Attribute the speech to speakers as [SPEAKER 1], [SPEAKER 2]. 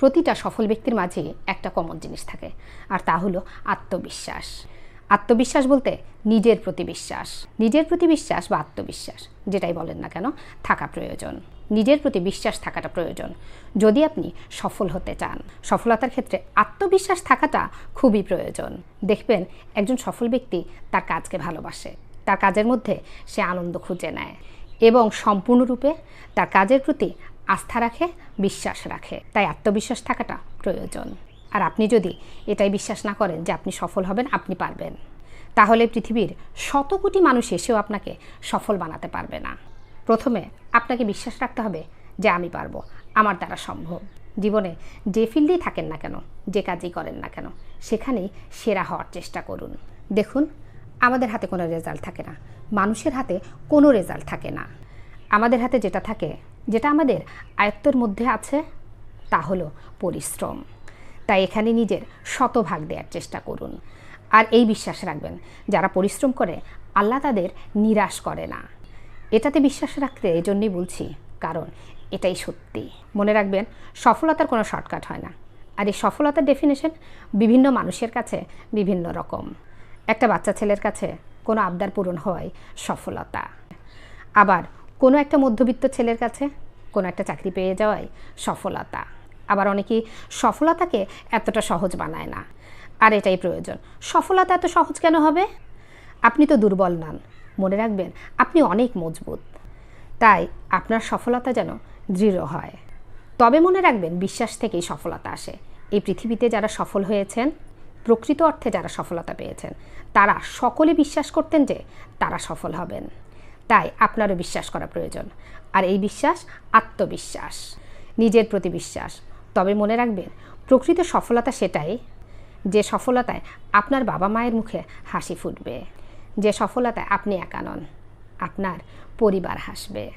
[SPEAKER 1] প্রতিটা সফল ব্যক্তির মাঝে একটা কমন জিনিস থাকে, আর তা হলো আত্মবিশ্বাস। আত্মবিশ্বাস বলতে নিজের প্রতি বিশ্বাস। নিজের প্রতি বিশ্বাস বা আত্মবিশ্বাস, যেটাই বলেন না কেন, থাকা প্রয়োজন। নিজের প্রতি বিশ্বাস থাকাটা প্রয়োজন। যদি আপনি সফল হতে চান, সফলতার ক্ষেত্রে আত্মবিশ্বাস থাকাটা খুবই প্রয়োজন। দেখবেন একজন সফল ব্যক্তি তার কাজকে ভালোবাসে, তার কাজের মধ্যে সে আনন্দ খুঁজে নেয় এবং সম্পূর্ণরূপে তার কাজের প্রতি আস্থা রাখে, বিশ্বাস রাখে। তাই আত্মবিশ্বাস থাকাটা প্রয়োজন। আর আপনি যদি এটাই বিশ্বাস না করেন যে আপনি সফল হবেন, আপনি পারবেন। তাহলে পৃথিবীর শত কোটি মানুষ এসেও আপনাকে সফল বানাতে পারবে না। প্রথমে আপনাকে বিশ্বাস রাখতে হবে যে আমি পারব, আমার দ্বারা সম্ভব। জীবনে যে ফিল্ডেই থাকেন না কেন, যে কাজই করেন না কেন, সেখানেই সেরা হওয়ার চেষ্টা করুন। দেখুন, আমাদের হাতে কোনো রেজাল্ট থাকে না। মানুষের হাতে কোনো রেজাল্ট থাকে না। আমাদের হাতে যেটা থাকে যেটা আমাদের আয়ত্তের মধ্যে আছে, তা হলো পরিশ্রম। তাই এখানে নিজের শতভাগ দেওয়ার চেষ্টা করুন। আর এই বিশ্বাস রাখবেন, যারা পরিশ্রম করে, আল্লাহ তাদের নিরাশ করে না। এটাতে বিশ্বাস রাখতে এই জন্যই বলছি, কারণ এটাই সত্যি। মনে রাখবেন, সফলতার কোনো শর্টকাট হয় না। আর এই সফলতার ডেফিনেশন বিভিন্ন মানুষের কাছে বিভিন্ন রকম। একটা বাচ্চা ছেলের কাছে কোনো আবদার পূরণ হয় সফলতা। আবার কোনো একটা মধ্যবিত্ত ছেলের কাছে কোনো একটা চাকরি পেয়ে যাওয়াই সফলতা। আবার অনেকেই সফলতাকে এতটা সহজ বানায় না। আর এটাই প্রয়োজন। সফলতা এত সহজ কেন হবে? আপনি তো দুর্বল নন। মনে রাখবেন, আপনি অনেক মজবুত। তাই আপনার সফলতা যেন দৃঢ় হয়। তবে মনে রাখবেন, বিশ্বাস থেকেই সফলতা আসে। এই পৃথিবীতে যারা সফল হয়েছেন, প্রকৃত অর্থে যারা সফলতা পেয়েছেন, তারা সকলে বিশ্বাস করতেন যে তারা সফল হবেন। তাই আপনারও বিশ্বাস করা প্রয়োজন। আর এই বিশ্বাস আত্মবিশ্বাস, নিজের প্রতি বিশ্বাস। তবে মনে রাখবেন, প্রকৃত সফলতা সেটাই যে সফলতায় আপনার বাবা মায়ের মুখে হাসি ফুটবে। যে সফলতায় আপনি একা নন, আপনার পরিবার হাসবে।